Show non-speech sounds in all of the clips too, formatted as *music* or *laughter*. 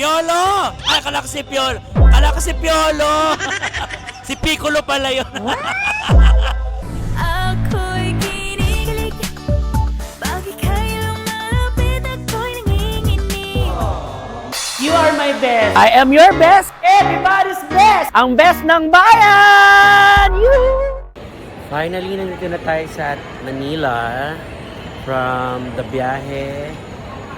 Piolo! Ay, akala ko si Piolo. Akala ko si Piolo. *laughs* si Piccolo pala yun. *laughs* Ako'y kinikilig Bakit kayo malapit ako'y nanginginig You are my best. I am your best. Everybody's best. Ang best ng bayan. You. Finally, nandito na tayo sa Manila from the biyahe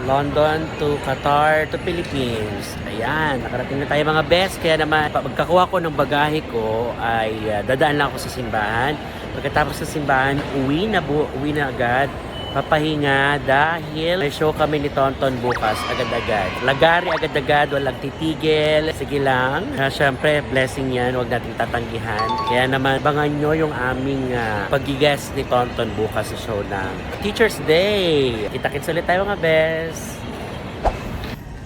London to Qatar to Philippines. Ayan, nakarating na tayo mga best. Kaya naman, pag- pagkakuha ko ng bagahe ko, ay ah, dadaan lang ako sa simbahan. Pagkatapos sa simbahan, uwi na, uwi na agad. Papahinga dahil may show kami ni Tonton bukas agad-agad. Lagari agad-agad, walang titigil. Sige lang. Uh, Siyempre, blessing yan. Huwag natin tatanggihan. Kaya naman, bangan nyo yung aming uh, pag-guest ni Tonton bukas sa show ng Teacher's Day. Kita-kits ulit tayo mga best.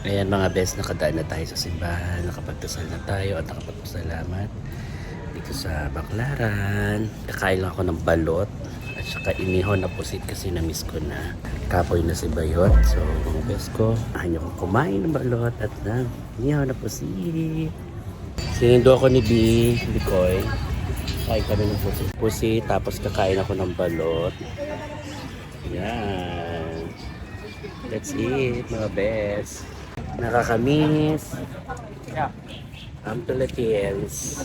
Ayan mga best, nakadaan na tayo sa simbahan. Nakapagdasal na tayo at nakapagpasalamat dito sa Baklaran. Kakain lang ako ng balot saka inihon na pusit kasi na-miss ko na. Kapoy na si Bayot. So, mga best ko, ayaw ko kumain ng balot at na inihon na pusit. Sinindo ako ni B, Bikoy. Kain kami ng pusit. Pusit, tapos kakain ako ng balot. Yan. That's it, mga best. Nakakamiss. Yeah. Ang Philippines.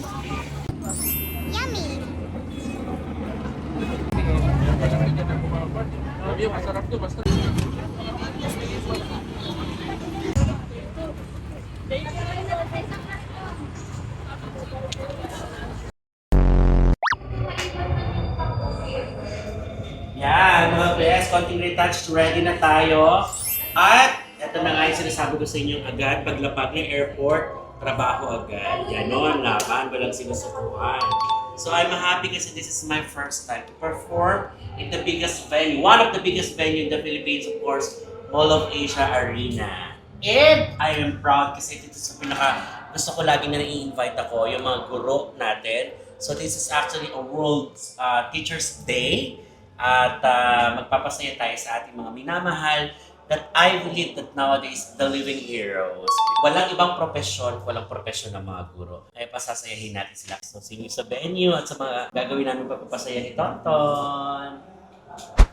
Yan, mga best, konting retouch, ready na tayo. At ito na nga yung sinasabi ko sa inyo agad, paglapag ng airport, trabaho agad. Ganon, laban, walang sinusukuhan. So I'm happy kasi this is my first time to perform in the biggest venue, one of the biggest venue in the Philippines, of course, Mall of Asia Arena. And I am proud kasi ito sa pinaka gusto ko lagi na nai-invite ako, yung mga guro natin. So this is actually a World uh, Teachers Day at uh, magpapasaya tayo sa ating mga minamahal that I believe that nowadays the living heroes. Walang ibang profesyon, walang profesyon ng mga guro. Kaya pasasayahin natin sila. So, see sa venue at sa mga gagawin namin pagpapasaya ni Tonton.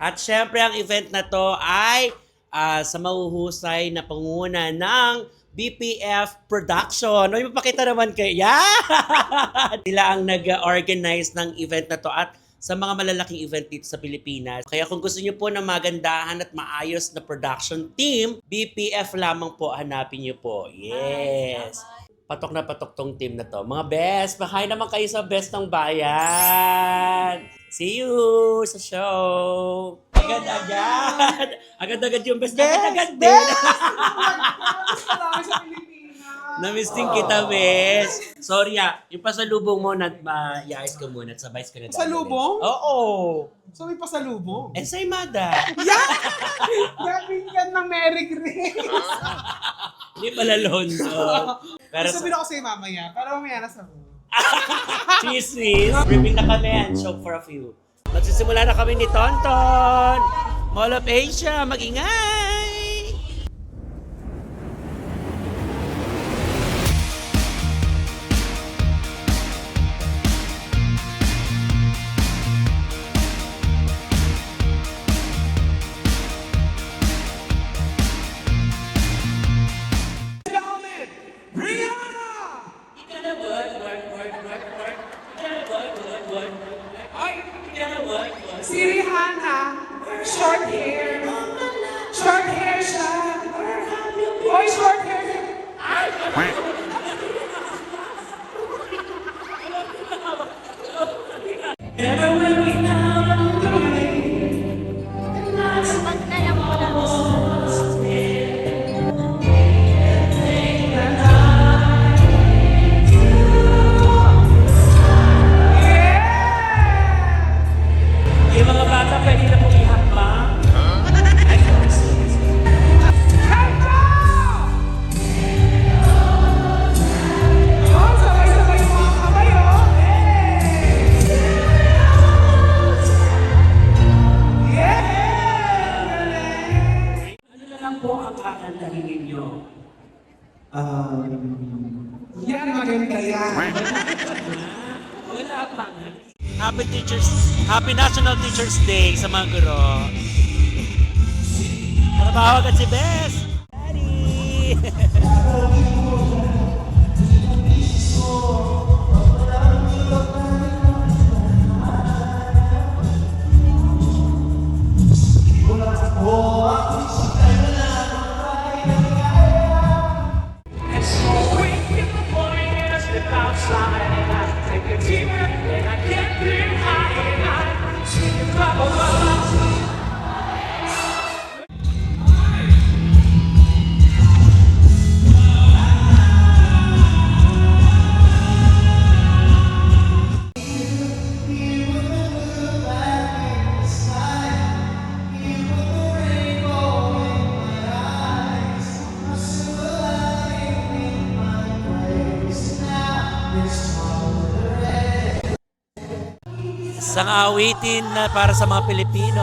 At syempre, ang event na to ay ah, sa mahuhusay na pangunguna ng BPF Production. Ay, mapakita naman kayo. *laughs* Yeah! Sila ang nag-organize ng event na to at sa mga malalaking event dito sa Pilipinas. Kaya kung gusto niyo po ng magandahan at maayos na production team, BPF lamang po hanapin niyo po. Yes! Patok na patok tong team na to. Mga best, bahay naman kayo sa best ng bayan. See you sa show. Agad-agad. Agad-agad yung best. Agad-agad din. *laughs* Na-miss din kita, bes. Sorry ah, yung pasalubong mo na ma-iayos ka muna at sabay ka na dadalhin. Pasalubong? Oo. So may pasalubong. Eh, say mada. Gagawin ka ng Merry Grace. *laughs* Hindi pala London. Pero Pero Sabihin ako sa'yo mamaya, para mamaya na sa Chismis. Briefing na kami and show for a few. Magsisimula na kami ni Tonton. Mall of Asia, mag-ingay! Yan, maganda yan. Wala *laughs* pa. Happy Teachers, Happy National Teachers Day sa mga guro. Trabaho agad si Bes. Daddy! *laughs* Isang awitin na para sa mga Pilipino.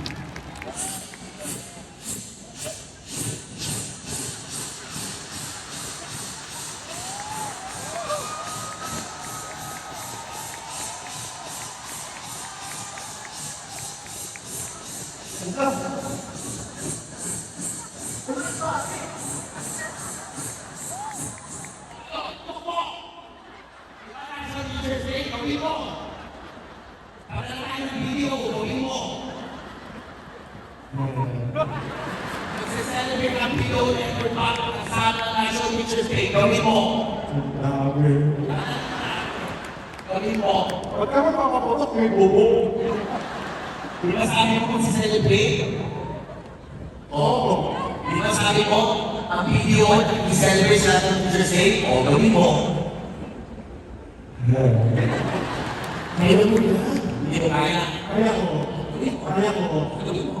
Huwag ka magpapaputok, may bubo. Di ba sabi mo kung celebrate? Oo. Di ba sabi mo, ang video at i-celebrate natin ang Teacher's Day? Oo, gawin mo. Meron mo yan. Hindi mo kaya. Kaya ko. Kaya ko. Gawin mo.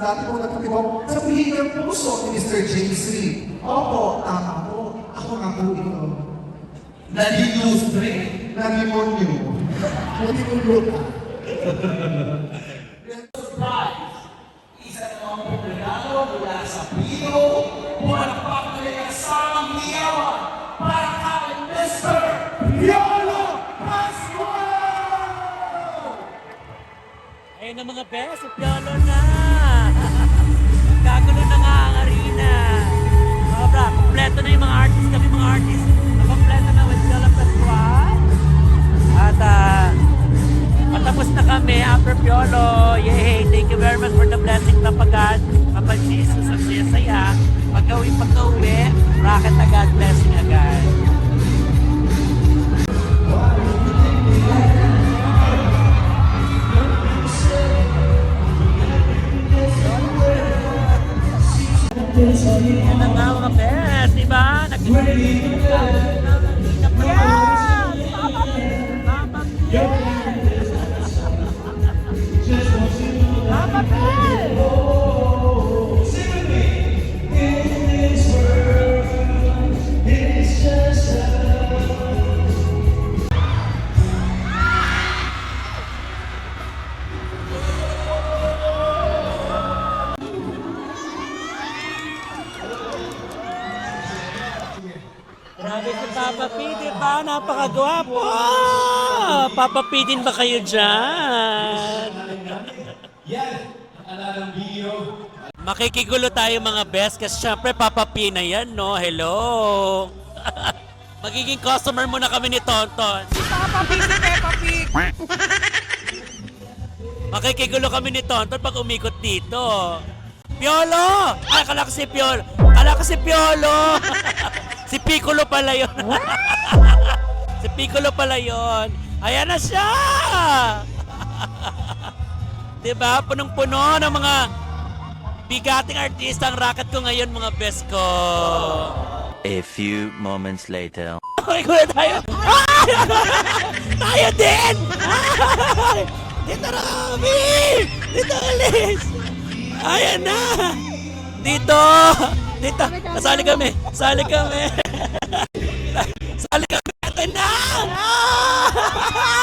dati po nagkakita sa piling ng puso ni Mr. James Lee. Opo, tama po. Ako nga po ito. Nalilustre. Nalimonyo. Nalimonyo *laughs* ka. Isa namang regalo mula sa Pino. Bumalakpak na rin ang samang hiyawan para kay Mr. Piolo Pascual! Ayun na mga best, piano na! Kompleto na yung mga artist kami mga artist. Kompleto na with Piolo Pascual. At ah, patapos na kami after Piolo. Yay! Thank you very much for the blessing na pagad. Kapag Jesus ang saya-saya. Pag-uwi, pag-uwi, rocket agad, blessing agad. Yan na nga mga best, di ba? Nag-inip ka. Grabe si Papa P, di ba? Napakagwapo! Papa P din ba kayo dyan? Makikigulo tayo mga best kasi syempre Papa P na yan, no? Hello! *laughs* Magiging customer mo na kami ni Tonton. Papa Pig si Peppa Pig. Makikigulo kami ni Tonton pag umikot dito. Piolo! Ay, akala ko si Piolo. Akala ko si Piolo. *laughs* si Piccolo pala yun. *laughs* si Piccolo pala yun. Ayan na siya! *laughs* diba? Punong-puno ng mga bigating artista ang racket ko ngayon, mga best ko. A few moments later. Ay, kuya tayo. Ay! *laughs* tayo din! Dito na kami! Dito alis! Ayan na! Dito! Dito! Nasali kami! Sali kami! *laughs* Sali kami! Ito na! *laughs*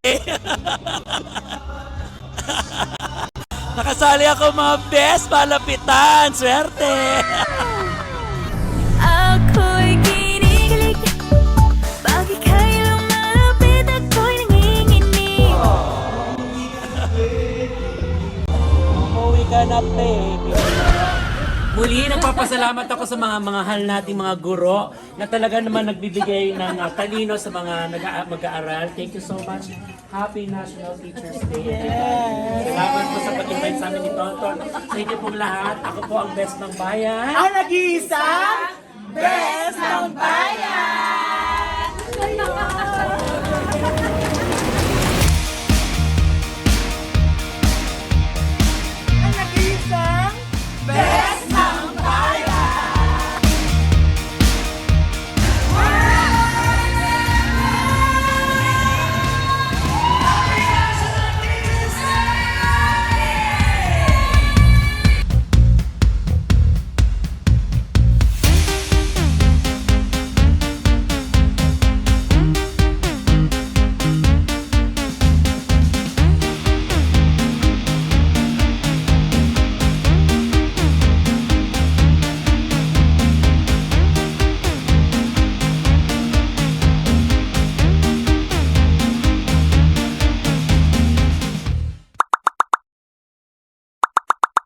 *laughs* Nakasali ako mga best malapitan! Swerte! Na, baby. Muli, nagpapasalamat ako sa mga mga hal nating mga guro na talaga naman nagbibigay ng uh, talino sa mga nag mag-aaral. Thank you so much. Happy National Teachers Day. Salamat po sa pag-invite sa amin ni Tonton. Sa inyo pong lahat, ako po ang best ng bayan. Ang nag-iisa, best ng bayan.